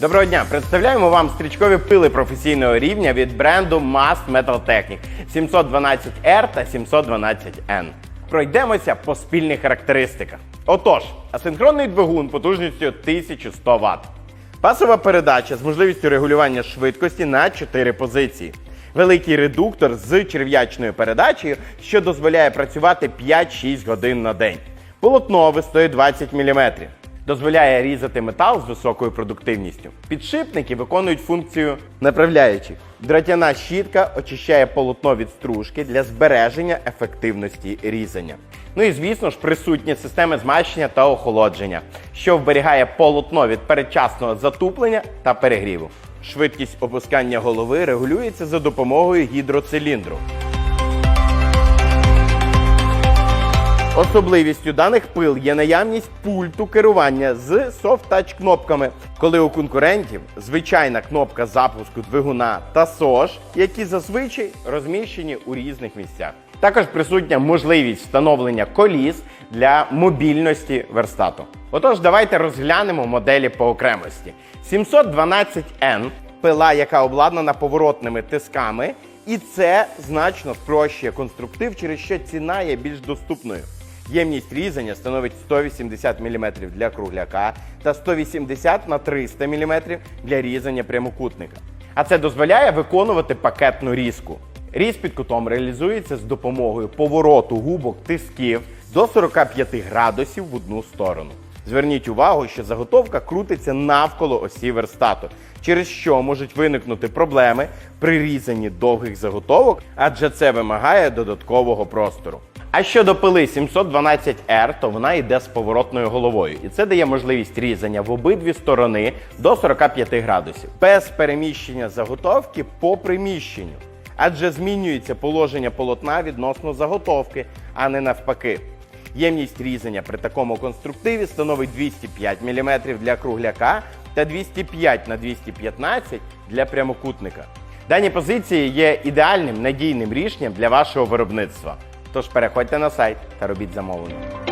Доброго дня! Представляємо вам стрічкові пили професійного рівня від бренду Mast Metal Technic 712R та 712N. Пройдемося по спільних характеристиках. Отож, асинхронний двигун потужністю 1100 Вт. Пасова передача з можливістю регулювання швидкості на 4 позиції. Великий редуктор з черв'ячною передачею, що дозволяє працювати 5-6 годин на день. Полотно висотой 20 мм. Дозволяє різати метал з високою продуктивністю. Підшипники виконують функцію направляючих. Дратяна щітка очищає полотно від стружки для збереження ефективності різання. Ну і звісно ж присутні системи змащення та охолодження, що вберігає полотно від передчасного затуплення та перегріву. Швидкість опускання голови регулюється за допомогою гідроциліндру. Особливістю даних пил є наявність пульту керування з софт-тач кнопками, коли у конкурентів звичайна кнопка запуску двигуна та СОЖ, які зазвичай розміщені у різних місцях. Також присутня можливість встановлення коліс для мобільності верстату. Отож, давайте розглянемо моделі по окремості. 712N пила, яка обладнана поворотними тисками, і це значно спрощує конструктив, через що ціна є більш доступною. Ємність різання становить 180 мм для кругляка та 180 на 300 мм для різання прямокутника. А це дозволяє виконувати пакетну різку. Різ під кутом реалізується з допомогою повороту губок тисків до 45 градусів в одну сторону. Зверніть увагу, що заготовка крутиться навколо осі верстату, через що можуть виникнути проблеми при різанні довгих заготовок, адже це вимагає додаткового простору. А щодо пили 712R, то вона йде з поворотною головою, і це дає можливість різання в обидві сторони до 45 градусів, без переміщення заготовки по приміщенню. Адже змінюється положення полотна відносно заготовки, а не навпаки. Ємність різання при такому конструктиві становить 205 мм для кругляка та 205 на 215 для прямокутника. Дані позиції є ідеальним надійним рішенням для вашого виробництва. Тож переходьте на сайт та робіть замовлення.